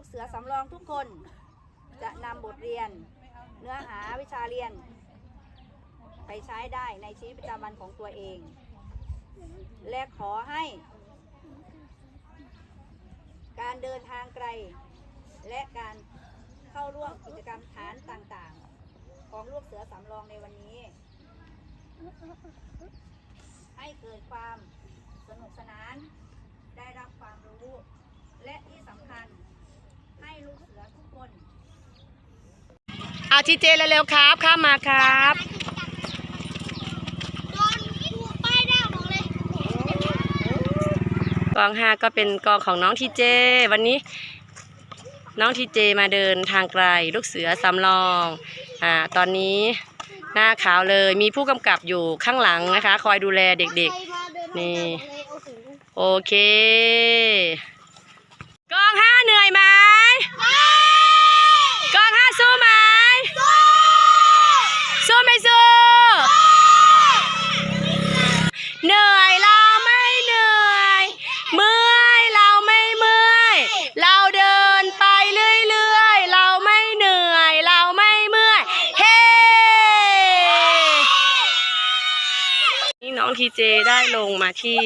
ลูกเสือสำรองทุกคน จะนำบทเรียน เนื้อหาวิชาเรียน ไปใช้ได้ในชีวิตประจำวันของตัวเอง และขอให้ การเดินทางไกล และการเข้าร่วมกิจกรรมฐานต่างๆ ของลูกเสือสำรองในวันนี้ ให้เกิดความสนุกสนานได้รับความรู้ และที่สำคัญ ให้ลูกเสือทุกคน เอาทีเจเร็วๆครับ ข้ามมาครับกอกเลองห้าก็เป็นกองของน้องทีเจ วันนี้น้องทีเจมาเดินทางไกล ลูกเสือสำรองอ่าตอนนี้หน้าขาวเลยมีผู้กำกับอยู่ข้างหลังนะคะ คอยดูแลเด็กใครมาเดินนี่ไม่ได้บอกเลยโอ้โหๆโอเค นี่น้องทีเจได้ลงมาที่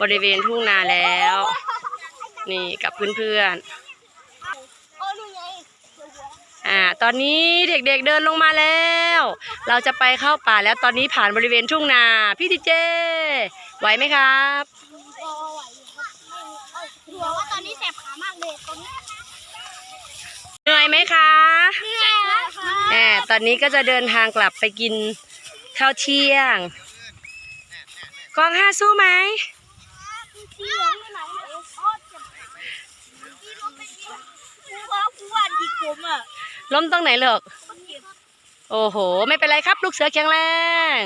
บริเวณทุ่งนาแล้ว นี่กับเพื่อนโอ้ดูไงๆอ่าตอนนี้เด็กๆเดินลงมาแล้ว เราจะไปเข้าป่าแล้วตอนนี้ผ่านบริเวณทุ่งนาพี่ทีเจไหวไหมครับรอไหวอยู่ครับไม่เอ้ยเดี๋ยวว่าตอนนี้แสบขามากเลยตอนนี้เหนื่อยไหมคะเหนื่อยแล้วค่ะแหมตอนนี้ก็จะเดินทางกลับไปกินข้าวเที่ยง กองห้าสู้ไหมล้มตรงไหนเหรอโอ้โห ไม่เป็นไรครับ ลูกเสือแข็งแรง